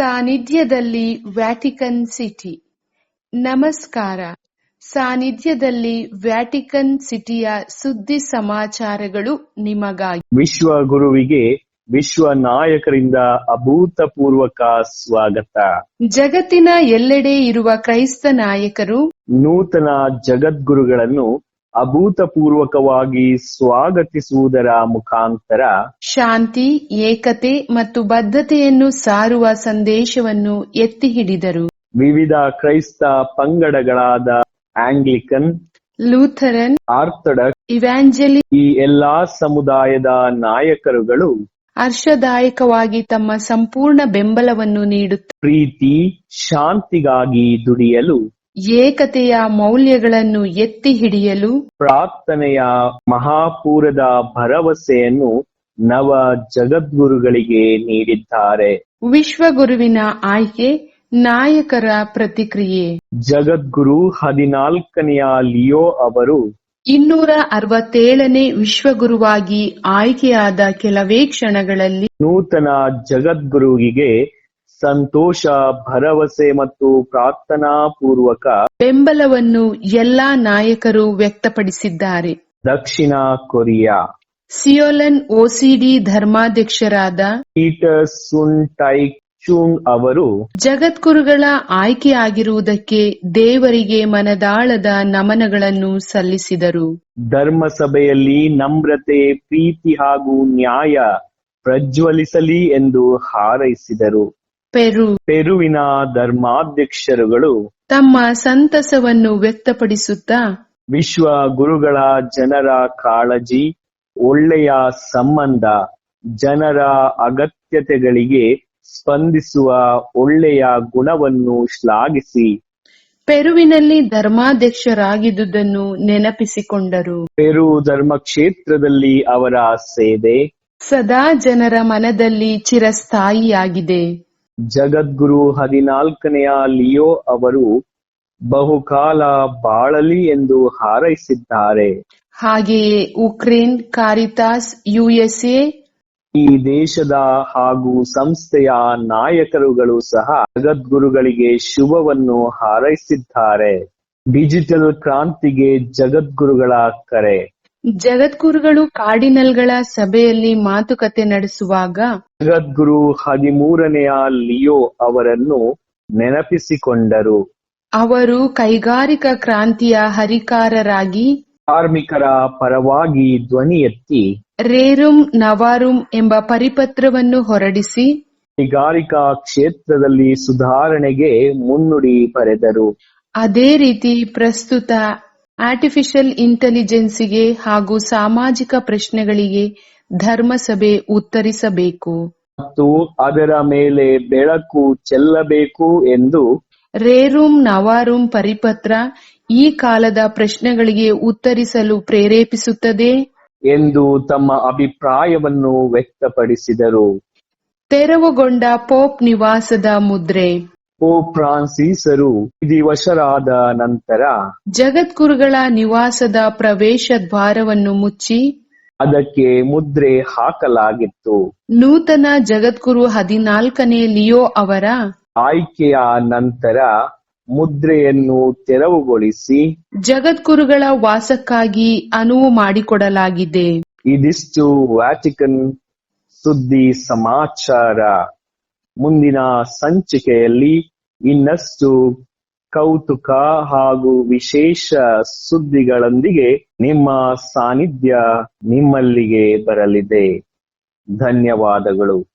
ಸಾನ್ನಿಧ್ಯದಲ್ಲಿ Vatican city. ನಮಸ್ಕಾರ. ಸಾನ್ನಿಧ್ಯದಲ್ಲಿ ವ್ಯಾಟಿಕನ್ ಸಿಟಿಯ ಸುದ್ದಿ ಸಮಾಚಾರಗಳು ನಿಮಗಾಗಿ. ವಿಶ್ವ ಗುರುವಿಗೆ ವಿಶ್ವ ನಾಯಕರಿಂದ ಅಭೂತಪೂರ್ವಕ ಸ್ವಾಗತ. ಜಗತ್ತಿನ ಎಲ್ಲೆಡೆ ಇರುವ ಕ್ರೈಸ್ತ ನಾಯಕರು ನೂತನ ಜಗದ್ಗುರುಗಳನ್ನು ಅಭೂತಪೂರ್ವಕವಾಗಿ ಸ್ವಾಗತಿಸುವುದರ ಮುಖಾಂತರ ಶಾಂತಿ ಏಕತೆ ಮತ್ತು ಬದ್ಧತೆಯನ್ನು ಸಾರುವ ಸಂದೇಶವನ್ನು ಎತ್ತಿ ಹಿಡಿದರು ವಿವಿಧ ಕ್ರೈಸ್ತ ಪಂಗಡಗಳಾದ ಆಂಗ್ಲಿಕನ್ ಲೂಥರನ್ ಆರ್ಥಡಕ್ ಇವ್ಯಾಂಜಲಿ ಈ ಎಲ್ಲಾ ಸಮುದಾಯದ ನಾಯಕರುಗಳು ಹರ್ಷದಾಯಕವಾಗಿ ತಮ್ಮ ಸಂಪೂರ್ಣ ಬೆಂಬಲವನ್ನು ನೀಡುತ್ತ ಪ್ರೀತಿ ಶಾಂತಿಗಾಗಿ ದುಡಿಯಲು ಏಕತೆಯ ಮೌಲ್ಯಗಳನ್ನು ಎತ್ತಿ ಹಿಡಿಯಲು ಪ್ರಾರ್ಥನೆಯ ಮಹಾಪೂರದ ಭರವಸೆಯನ್ನು ನವ ಜಗದ್ಗುರುಗಳಿಗೆ ನೀಡಿದ್ದಾರೆ. ವಿಶ್ವಗುರುವಿನ ಆಯ್ಕೆ ನಾಯಕರ ಪ್ರತಿಕ್ರಿಯೆ. ಜಗದ್ಗುರು ಹದಿನಾಲ್ಕನೆಯ ಲಿಯೋ ಅವರು ಇನ್ನೂರ ಅರವತ್ತೇಳನೇ ವಿಶ್ವಗುರುವಾಗಿ ಆಯ್ಕೆಯಾದ ಕೆಲವೇ ಕ್ಷಣಗಳಲ್ಲಿ ನೂತನ ಜಗದ್ಗುರುವಿಗೆ ಸಂತೋಷ ಭರವಸೆ ಮತ್ತು ಪ್ರಾರ್ಥನಾ ಪೂರ್ವಕ ಬೆಂಬಲವನ್ನು ಎಲ್ಲಾ ನಾಯಕರು ವ್ಯಕ್ತಪಡಿಸಿದ್ದಾರೆ. ದಕ್ಷಿಣ ಕೊರಿಯಾ. ಸಿಯೋಲನ್ ಓಸಿಡಿ ಧರ್ಮಾಧ್ಯಕ್ಷರಾದ ಪೀಟರ್ ಸುನ್ ಟೈ ಚುಂಗ್ ಅವರು ಜಗದ್ಗುರುಗಳ ಆಯ್ಕೆಯಾಗಿರುವುದಕ್ಕೆ ದೇವರಿಗೆ ಮನದಾಳದ ನಮನಗಳನ್ನು ಸಲ್ಲಿಸಿದರು. ಧರ್ಮಸಭೆಯಲ್ಲಿ ನಮ್ರತೆ ಪ್ರೀತಿ ಹಾಗೂ ನ್ಯಾಯ ಪ್ರಜ್ವಲಿಸಲಿ ಎಂದು ಹಾರೈಸಿದರು. ಪೆರುವಿನ ಧರ್ಮಾಧ್ಯಕ್ಷರುಗಳು ತಮ್ಮ ಸಂತಸವನ್ನು ವ್ಯಕ್ತಪಡಿಸುತ್ತಾ ವಿಶ್ವ ಗುರುಗಳ ಜನರ ಕಾಳಜಿ ಒಳ್ಳೆಯ ಸಂಬಂಧ ಜನರ ಅಗತ್ಯತೆಗಳಿಗೆ ಸ್ಪಂದಿಸುವ ಒಳ್ಳೆಯ ಗುಣವನ್ನು ಶ್ಲಾಘಿಸಿ. ಪೆರುವಿನಲ್ಲಿ ಧರ್ಮಾಧ್ಯಕ್ಷರಾಗಿದ್ದುದನ್ನು ನೆನಪಿಸಿಕೊಂಡರು. ಪೆರು ಧರ್ಮಕ್ಷೇತ್ರದಲ್ಲಿ ಅವರ ಸೇವೆ. ಸದಾ ಜನರ ಮನದಲ್ಲಿ ಚಿರಸ್ಥಾಯಿಯಾಗಿದೆ. ಜಗದ್ಗುರು ಹದಿನಾಲ್ಕನೆಯ ಲಿಯೋ ಅವರು ಬಹುಕಾಲ ಬಾಳಲಿ ಎಂದು ಹಾರೈಸಿದ್ದಾರೆ. ಹಾಗೆಯೇ ಉಕ್ರೇನ್ ಕಾರಿತಾಸ್ ಯುಎಸ್ಎ ಈ ದೇಶದ ಹಾಗೂ ಸಂಸ್ಥೆಯ ನಾಯಕರುಗಳು ಸಹ ಜಗದ್ಗುರುಗಳಿಗೆ ಶುಭವನ್ನು ಹಾರೈಸಿದ್ದಾರೆ. ಡಿಜಿಟಲ್ ಕ್ರಾಂತಿಗೆ ಜಗದ್ಗುರುಗಳ ಕರೆ. ಜಗದ್ಗುರುಗಳು ಕಾರ್ಡಿನಲ್ಗಳ ಸಭೆಯಲ್ಲಿ ಮಾತುಕತೆ ನಡೆಸುವಾಗ ಜಗದ್ಗುರು ಹದಿಮೂರನೆಯ ಲಿಯೋ ಅವರನ್ನು ನೆನಪಿಸಿಕೊಂಡರು. ಅವರು ಕೈಗಾರಿಕಾ ಕ್ರಾಂತಿಯ ಹರಿಕಾರರಾಗಿ ಕಾರ್ಮಿಕರ ಪರವಾಗಿ ಧ್ವನಿ ಎತ್ತಿ ರೇರುಂ ನವಾರುಂ ಎಂಬ ಪರಿಪತ್ರವನ್ನು ಹೊರಡಿಸಿ ಕೈಗಾರಿಕಾ ಕ್ಷೇತ್ರದಲ್ಲಿ ಸುಧಾರಣೆಗೆ ಮುನ್ನುಡಿ ಬರೆದರು. ಅದೇ ರೀತಿ ಪ್ರಸ್ತುತ ಆರ್ಟಿಫಿಷಿಯಲ್ ಇಂಟೆಲಿಜೆನ್ಸಿಗೆ ಹಾಗೂ ಸಾಮಾಜಿಕ ಪ್ರಶ್ನೆಗಳಿಗೆ ಧರ್ಮಸಭೆ ಉತ್ತರಿಸಬೇಕು. ಮತ್ತು ಅದರ ಮೇಲೆ ಬೆಳಕು ಚೆಲ್ಲಬೇಕು ಎಂದು ರೇರುಂ ನವಾರುಂ ಪರಿಪತ್ರ ಈ ಕಾಲದ ಪ್ರಶ್ನೆಗಳಿಗೆ ಉತ್ತರಿಸಲು ಪ್ರೇರೇಪಿಸುತ್ತದೆ ಎಂದು ತಮ್ಮ ಅಭಿಪ್ರಾಯವನ್ನು ವ್ಯಕ್ತಪಡಿಸಿದರು. ತೆರವುಗೊಂಡ ಪೋಪ್ ನಿವಾಸದ ಮುದ್ರೆ. ಪೋಪ್ ಫ್ರಾನ್ಸಿಸರು ವಿಧಿವಶರಾದ ನಂತರ ಜಗದ್ಗುರುಗಳ ನಿವಾಸದ ಪ್ರವೇಶ ದ್ವಾರವನ್ನು ಮುಚ್ಚಿ ಅದಕ್ಕೆ ಮುದ್ರೆ ಹಾಕಲಾಗಿತ್ತು. ನೂತನ ಜಗದ್ಗುರು ಹದಿನಾಲ್ಕನೇ ಲಿಯೋ ಅವರ ಆಯ್ಕೆಯ ನಂತರ ಮುದ್ರೆಯನ್ನು ತೆರವುಗೊಳಿಸಿ ಜಗದ್ಗುರುಗಳ ವಾಸಕ್ಕಾಗಿ ಅನುವು ಮಾಡಿಕೊಡಲಾಗಿದೆ. ಇದಿಷ್ಟು ವ್ಯಾಟಿಕನ್ ಸುದ್ದಿ ಸಮಾಚಾರ. ಮುಂದಿನ ಸಂಚಿಕೆಯಲ್ಲಿ ಇನ್ನಷ್ಟು ಕೌತುಕ ಹಾಗೂ ವಿಶೇಷ ಸುದ್ದಿಗಳೊಂದಿಗೆ ನಿಮ್ಮ ಸಾನ್ನಿಧ್ಯ ನಿಮ್ಮಲ್ಲಿಗೆ ಬರಲಿದೆ. ಧನ್ಯವಾದಗಳು.